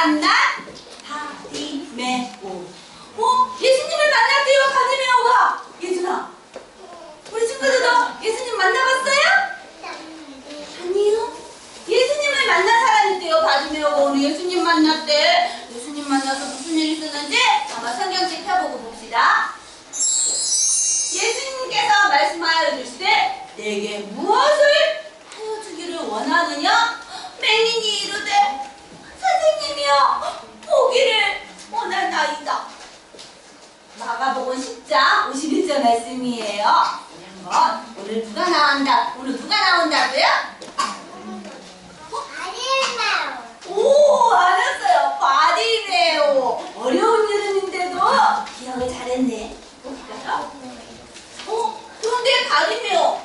만난 바디메오. 어? 예수님을 만났대요, 바디메오가. 예수아 우리 친구들 너 예수님 만나봤어요? 아니요. 예수님을 만난 사람인데요, 바디메오가 오늘 예수님 만났대. 예수님 만나서 무슨 일이 있었는지 아마 성경책 펴보고 봅시다. 예수님께서 말씀하여 주시되 내게 무엇을 하여 주기를 원하느냐? 맹인이 주님이여 포기를 원한나이다 마가복음 10장 51절 말씀이에요 한번 뭐, 오늘 누가 나온다 오늘 누가 나온다고요? 어? 오 알았어요 바디메오 어려운 이름인데도 기억을 잘했네 볼까요? 어? 그런데 바디메오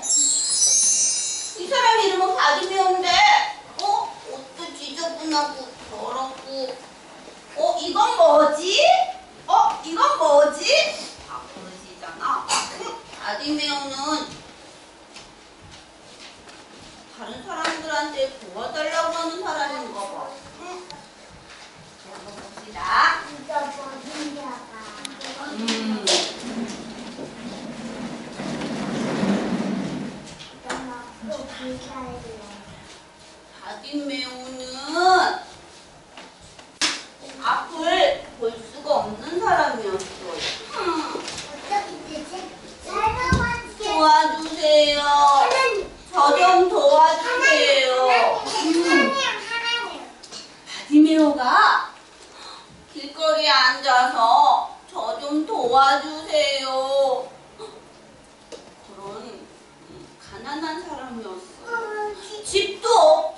도와주세요. 그런 음, 가난한 사람이었어. 아, 집도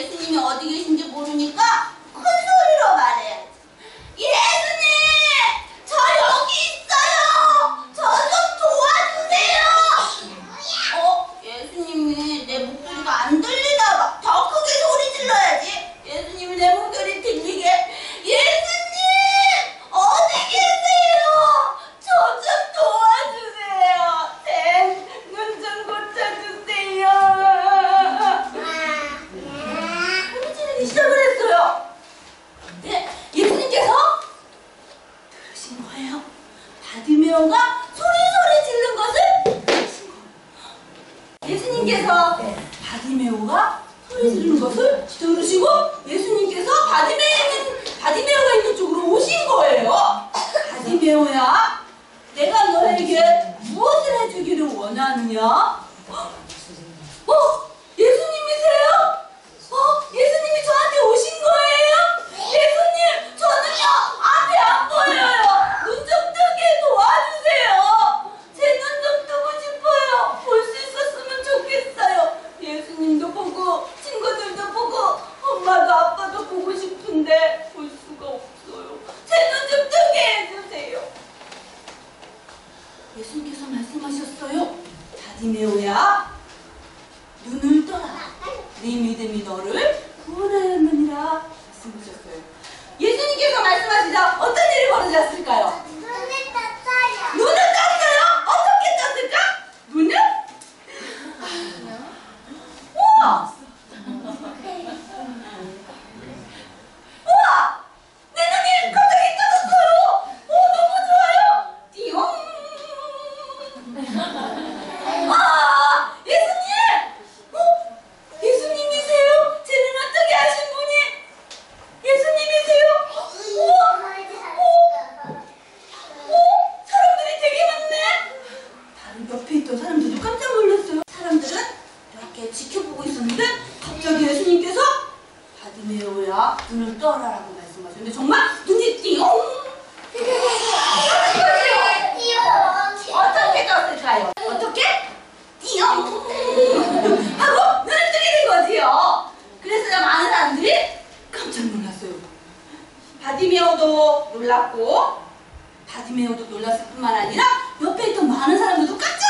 예수님이 어디 계신지 모르니까 무언가 소리소리 지르는 것을 예수님께서 바디메오가 소리 지르는 것을 들으시고 예수님께서 네. 바디메오는 음. 바디메오가 있는 쪽으로 오신 거예요. 바디메오야, 내가 너에게 무엇을 해주기를 원하느냐? 진짜 어떤 일이 벌어졌을까요? 뛰어라라고 말씀하셨는데 정말 눈이 띄용 어떻게 떴을까요? 어떻게? 띄용 하고 눈을 뜨게 된 거지요. 그래서 많은 사람들이 깜짝 놀랐어요. 바디메어도 놀랐고 바디메어도 놀랐을 뿐만 아니라 옆에 있던 많은 사람들도 깜짝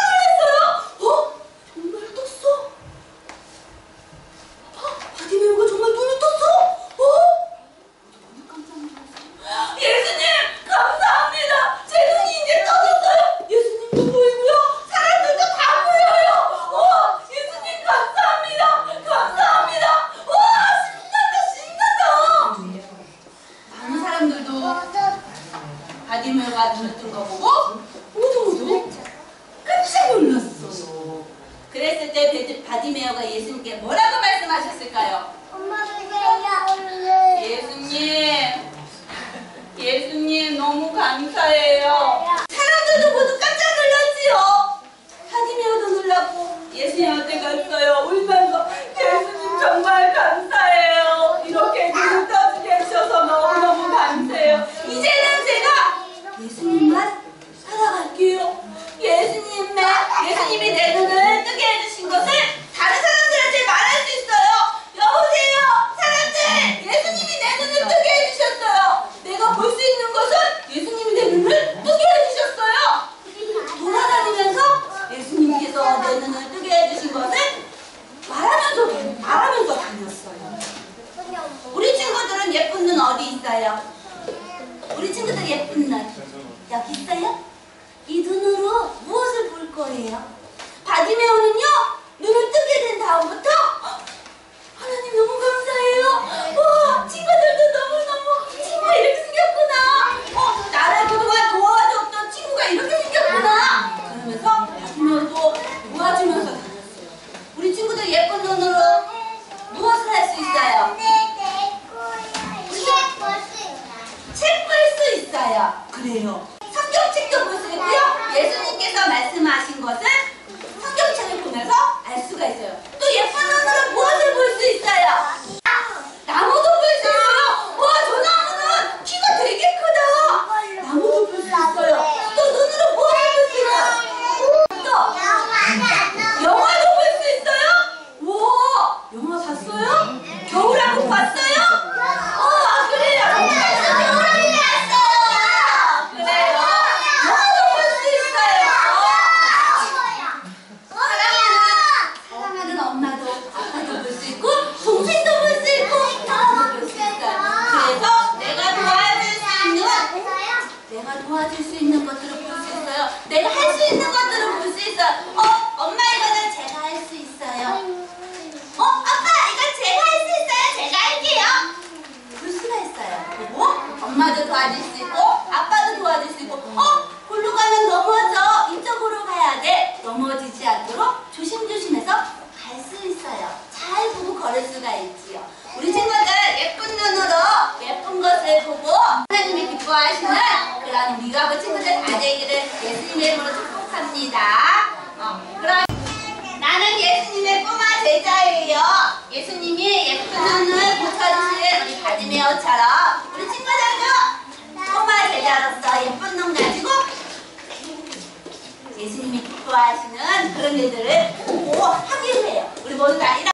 바디메어가 예수님께 뭐라고 말씀하셨을까요? 거예요. 우리 친구들 예쁜 날 여기 있어요? 이 눈으로 무엇을 볼 거예요? 바디메오는요 눈을 뜨게 된 다음부터 오셨어요? 겨울왕국 봤어요? 어, 그래요. 그래서 겨울왕국 봤어요. 그래요? 너도 볼수 있어요. 사랑하는, 사랑하는 엄마도 아빠도 볼 수 있고, 동생도 볼 수 있고, 나도 볼수 있어요. 그래서 내가 도와줄 수 있는, 내가 도와줄 수 있는 것들을 볼 수 있어요. 내가 할 수 있는 것들을 볼 수 있어요. 어, 너처럼 우리 친구들도 꼬마 제자로서 예쁜 놈 가지고 예수님이 기뻐하시는 그런 일들을 보고 하기로 해요. 우리 모두가 아니라